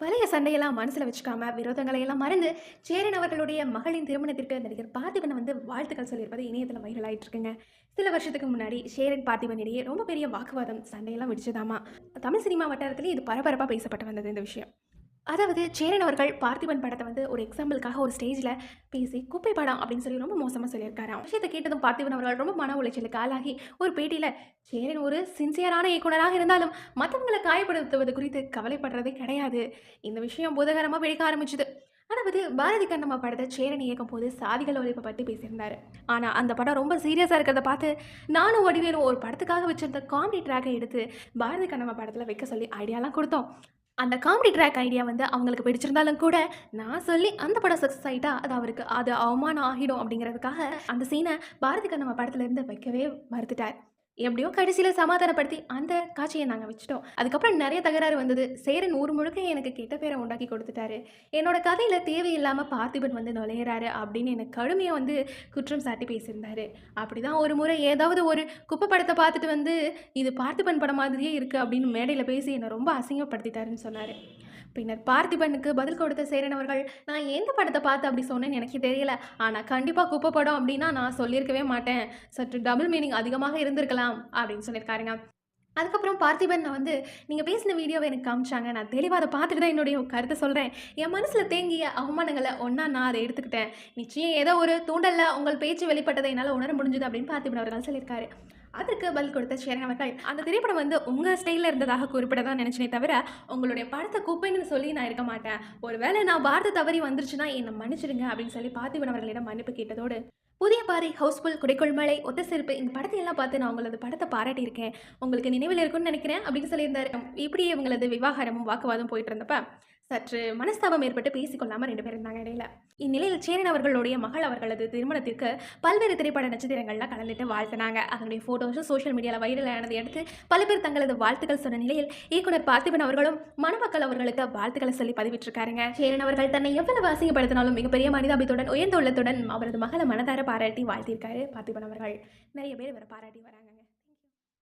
பழைய சண்டையெல்லாம் மனசில் வச்சுக்காம விரோதங்களை எல்லாம் மறந்து சேரன் அவர்களுடைய மகளின் திருமணத்திற்கு நடிகர் பார்த்திபன் வந்து வாழ்த்துக்கள் சொல்லியிருப்பது இணையத்தில் வைரல் இருக்குங்க சில வருஷத்துக்கு முன்னாடி சேரன் பார்த்திபன் இடையே ரொம்ப பெரிய வாக்குவாதம் சண்டையெல்லாம் வெடிச்சதாமா? தமிழ் சினிமா வட்டாரத்திலே இது பரபரப்பாக பேசப்பட்டு வந்தது இந்த விஷயம். அதாவது சேரன் அவர்கள் பார்த்திபன் படத்தை வந்து ஒரு எக்ஸாம்பிளுக்காக ஒரு ஸ்டேஜில் பேசி குப்பை படம் அப்படின்னு சொல்லி ரொம்ப மோசமாக சொல்லியிருக்காராம் விஷயத்தை கேட்டதும் பார்த்திபன் அவர்கள் ரொம்ப மன உளைச்சலுக்கு ஆளாகி ஒரு பேட்டியில் சேரன் ஒரு சின்சியரான இயக்குனராக இருந்தாலும் மற்றவங்களை காயப்படுத்துவது குறித்து கவலைப்படுறதே கிடையாது. இந்த விஷயம் புதகரமாக வெடிக்க ஆரம்பிச்சுது. அதாவது பாரதி கண்ணம்மா படத்தை சேரன் இயக்கும் போது சாதிகள் ஒழிப்பை பற்றி பேசியிருந்தாரு. ஆனால் அந்த படம் ரொம்ப சீரியஸாக இருக்கிறத பார்த்து நானும் வடிவேலும் ஒரு படத்துக்காக வச்சிருந்த காமெடி ட்ராக்கை எடுத்து பாரதி கண்ணம்மா படத்தில் வைக்க சொல்லி ஐடியாலாம் கொடுத்தோம். அந்த காமெடி ட்ராக் ஐடியா வந்து அவங்களுக்கு பிடிச்சிருந்தாலும் கூட நான் சொல்லி அந்த படம் சக்ஸஸ் ஆகிட்டா அது அவருக்கு அது அவமானம் ஆகிடும் அப்படிங்கிறதுக்காக அந்த சீனை பாரதி கண்ணம்மா படத்துலேருந்து வைக்கவே மறுத்துட்டார். எப்படியோ கடைசியில் சமாதானப்படுத்தி அந்த காட்சியை நாங்கள் வச்சுட்டோம். அதுக்கப்புறம் நிறைய தகராறு வந்தது. சேரன் ஊர் முழுக்க எனக்கு கெட்ட பேரை உண்டாக்கி கொடுத்துட்டாரு. என்னோட கதையில் தேவையில்லாமல் பார்த்திபன் வந்து நுழையிறாரு அப்படின்னு எனக்கு கடுமையாக வந்து குற்றம் சாட்டி பேசியிருந்தாரு. அப்படி தான் ஒரு முறை ஏதாவது ஒரு குப்பை படத்தை பார்த்துட்டு வந்து இது பார்த்திபன் படம் மாதிரியே இருக்குது அப்படின்னு மேடையில் பேசி என்னை ரொம்ப அசிங்கப்படுத்திட்டாருன்னு சொன்னார். பின்னர் பார்த்திபனுக்கு பதில் கொடுத்த சேரன் அவர்கள் நான் எந்த படத்தை பார்த்து அப்படி சொன்னேன்னு எனக்கு தெரியல. ஆனால் கண்டிப்பாக குப்பை படம் அப்படின்னா நான் சொல்லியிருக்கவே மாட்டேன். சற்று டபுள் மீனிங் அதிகமாக இருந்திருக்கலாம் அப்படின்னு சொல்லியிருக்காருங்க. அதுக்கப்புறம் பார்த்திபன் நான் வந்து நீங்கள் பேசின வீடியோவை எனக்கு காமிச்சாங்க. நான் தெளிவாக அதை பார்த்துட்டு தான் என்னுடைய கருத்தை சொல்கிறேன் என் மனசில் தேங்கிய அவமானங்களை ஒன்றா நான் அதை எடுத்துக்கிட்டேன். நிச்சயம் ஏதோ ஒரு தூண்டலில் உங்கள் பேச்சு வெளிப்பட்டதை என்னால் உணர முடிஞ்சுது அப்படின்னு பார்த்திபன் அவர்கள் சொல்லியிருக்காரு. அதற்கு பதில் கொடுத்த சேரன் அவர்கள் அந்த திரைப்படம் வந்து உங்கள் ஸ்டைலில் இருந்ததாக குறிப்பிட தான் நினச்சினே தவிர உங்களுடைய படத்தை குப்பைன்னு சொல்லி நான் இருக்க மாட்டேன். ஒருவேளை நான் வார்த்தை தவறி வந்துருச்சுன்னா என்னை மன்னிச்சிடுங்க அப்படின்னு சொல்லி பார்த்திபன் அவர்களிடம் மன்னிப்பு கேட்டதோடு புதிய பாறை ஹவுஸ்ஃபுல் குடைக்கொள்மலை ஒத்த செருப்பு இந்த படத்தை எல்லாம் பார்த்து நான் உங்களது படத்தை பாராட்டியிருக்கேன் உங்களுக்கு நினைவில் இருக்கும்னு நினைக்கிறேன் அப்படின்னு சொல்லியிருந்தாரு. இப்படியே உங்களது விவாகரமும் வாக்குவாதம் போயிட்டு இருந்தப்ப சற்று மனஸ்தாபம் ஏற்பட்டு பேசிக்கொள்ளாமல் ரெண்டு பேர் இருந்தாங்க இடையில. இந்நிலையில் சேரன் அவர்களுடைய மகள் அவர்களது திருமணத்திற்கு பல்வேறு திரைப்பட நட்சத்திரங்கள்லாம் கலந்துட்டு வாழ்த்தினாங்க. அதனுடைய ஃபோட்டோஸும் சோஷியல் மீடியாவில் வைரல் ஆனதை அடுத்து பல பேர் தங்களது வாழ்த்துக்கள் சொன்ன நிலையில் இயக்குனர் பார்த்திபன் அவர்களும் மணமக்கள் அவர்களுக்கு வாழ்த்துக்களை சொல்லி பதிவிட்டிருக்காருங்க. சேரன் அவர்கள் தன்னை எவ்வளவு அசிங்கப்படுத்தினாலும் மிகப்பெரிய மனிதாபித்துடன் உயர்ந்த உள்ளத்துடன் அவரது மகளை மனதார பாராட்டி வாழ்த்தியிருக்காரு பார்த்திபன் அவர்கள். நிறைய பேர் இவரை பாராட்டி வராங்க.